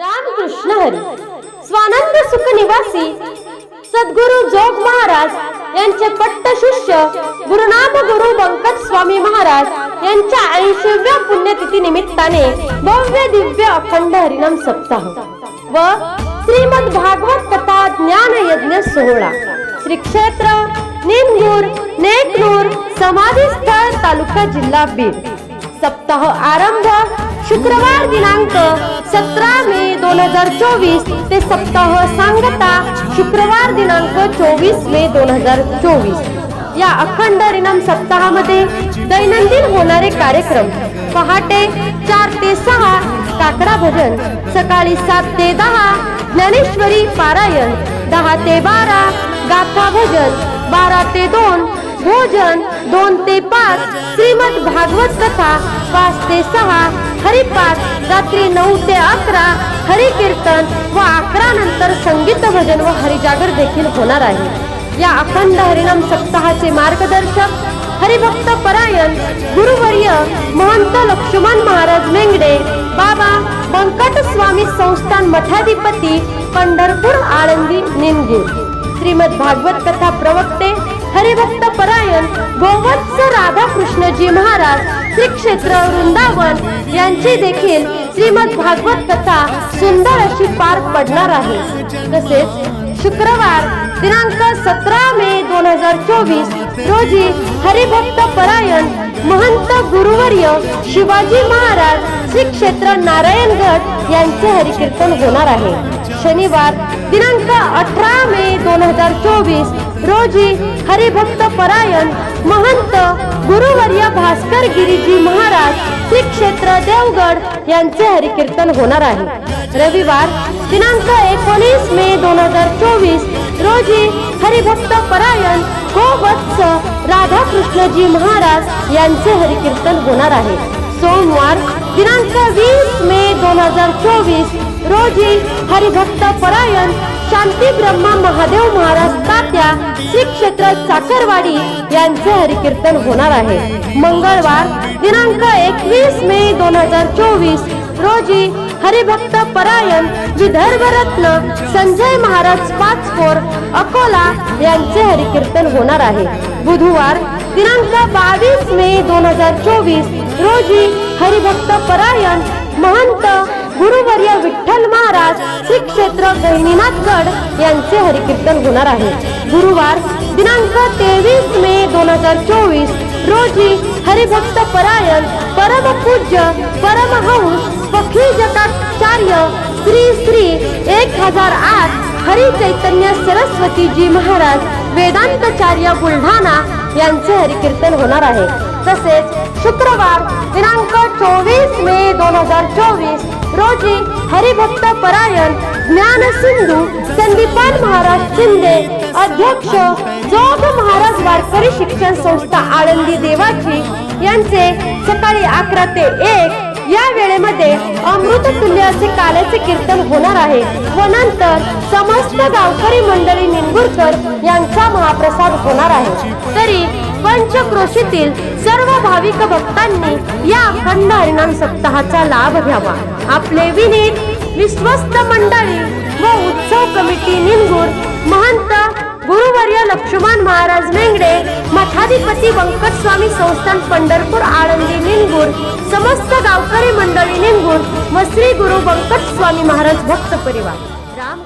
रामकृष्ण हरी. स्वानंद सुख निवासी सद्गुरु जोग महाराज यांचे पट्ट शिष्य गुरुनाथ गुरु बंकट स्वामी महाराज यांच्या ऐंशीव्या पुण्यतिथी निमित्ताने भव्य दिव्य अखंड हरिनाम सप्ताह व श्रीमद भागवत कथा ज्ञान यज्ञ सोहळा. श्री क्षेत्र निमगूर नेकनूर समाधी स्थळ तालुका जिल्हा बीड. सप्ताह आरंभ शुक्रवार दिनांक सतरा मे दोन हजार चोवीस. ते सप्ताह सांगता शुक्रवार दिनांक चोवीस मे दोन हजार चोवीस. या अखंड रिनम सप्ताहामध्ये दैनंदिन होणारे कार्यक्रम पहाटे चार ते सहा काकडा भजन सकाळी सात ते दहा ज्ञानेश्वरी पारायण दहा ते बारा गाथा भजन बारा ते दोन भोजन दोन ते पाच श्रीमद भागवत कथा पाच ते सहा हरिपाठ रात्री नऊ ते अकरा हरि कीर्तन व अकरा नंतर संगीत भजन व हरिजागर देखील होणार आहे. या अखंड हरिनाम सप्ताहाचे मार्गदर्शक हरिभक्त परायण गुरुवर्य महंत लक्ष्मण महाराज मेंगडे बाबा बंकट स्वामी संस्थान मठाधिपती पंढरपूर आळंदी निमगूर श्रीमद भागवत कथा प्रवक्ते हरिभक्त परायण गोवत्स कृष्णजी महाराज श्री क्षेत्र वृंदावन यांची देखील श्रीमद भागवत कथा सुंदर अशी पार पडणार आहे. तसेच शुक्रवार दिनांक सतरा मे दोन हजार चोवीस रोजी हरिभक्त परायण महंत गुरुवर्य शिवाजी महाराज श्री क्षेत्र नारायणगड यांचे हरिकीर्तन होणार आहे. शनिवार दिनांक अठरा मे दोन हजार चोवीस रोजी हरिभक्त परायण महंत आचार्य भास्कर गिरीजी महाराज श्री क्षेत्र देवगड यांचे हरिकीर्तन होणार आहे. रविवार दिनांक एकोणीस मे दोन हजार चोवीस रोजी हरिभक्त परायण गोवत्स राधाकृष्णजी महाराज यांचे हरिकीर्तन होणार आहे. सोमवार दिनांक वीस मे दोन हजार चोवीस रोजी हरिभक्त परायण शांती ब्रह्मा महादेव महाराज तात्या श्री क्षेत्र चाकरवाडी यांचे हरिकीर्तन होणार आहे. मंगळवार दिनांक एकवीस मे दोन हजार चोवीस रोजी हरिभक्त परायण विदर्भ रत्न संजय महाराज पाचपोर अकोला यांचे हरिकीर्तन होणार आहे. बुधवार दिनांक बावीस मे दोन हजार चोवीस रोजी हरिभक्त परायण महंत गुरुवर्य विठ्ठल महाराज श्री क्षेत्र गहिनीनाथगड यांचे हरिकीर्तन होणार आहे. गुरुवार दिनांक तेवीस मे दोन हजार चोवीस रोजी हरिभक्त परायण परमपूज्य परमहंस पखी जटाचार्य श्री श्री एक हजार आठ हरी चैतन्य सरस्वतीजी महाराज वेदांतचार्य बुलढाणा यांचे हरिकीर्तन होणार आहे. तसेच शुक्रवार दिनांक चोवीस मे दोन हजार चोवीस रोजी हरिभक्त परायण ज्ञान सिंधू संदीपान महाराज शिंदे अध्यक्ष जोग महाराज वारकरी शिक्षण संस्था आळंदी देवाची यांचे सकाळी अकरा ते एक या वेळेमध्ये अमृत तुल्य असे काल्याचे कीर्तन होणार आहे. व नंतर समस्त गावकरी मंडळी निंबुरकर यांचा महाप्रसाद होणार आहे. तरी पंचक्रोशीतील सर्व भाविक भक्तांनी या अखंड हरिणाम सप्ताहाचा लाभ घ्यावा. आपले विनीत विश्वस्त मंडळी व उत्सव कमिटी निंगूर महंत गुरुवर्य लक्ष्मण महाराज मेंगडे मठाधिपती व्यंकटस्वामी संस्थान पंढरपूर आळंदी निंगूर समस्त गावकरी व श्री गुरु व्यंकट स्वामी महाराज भक्त परिवार. राम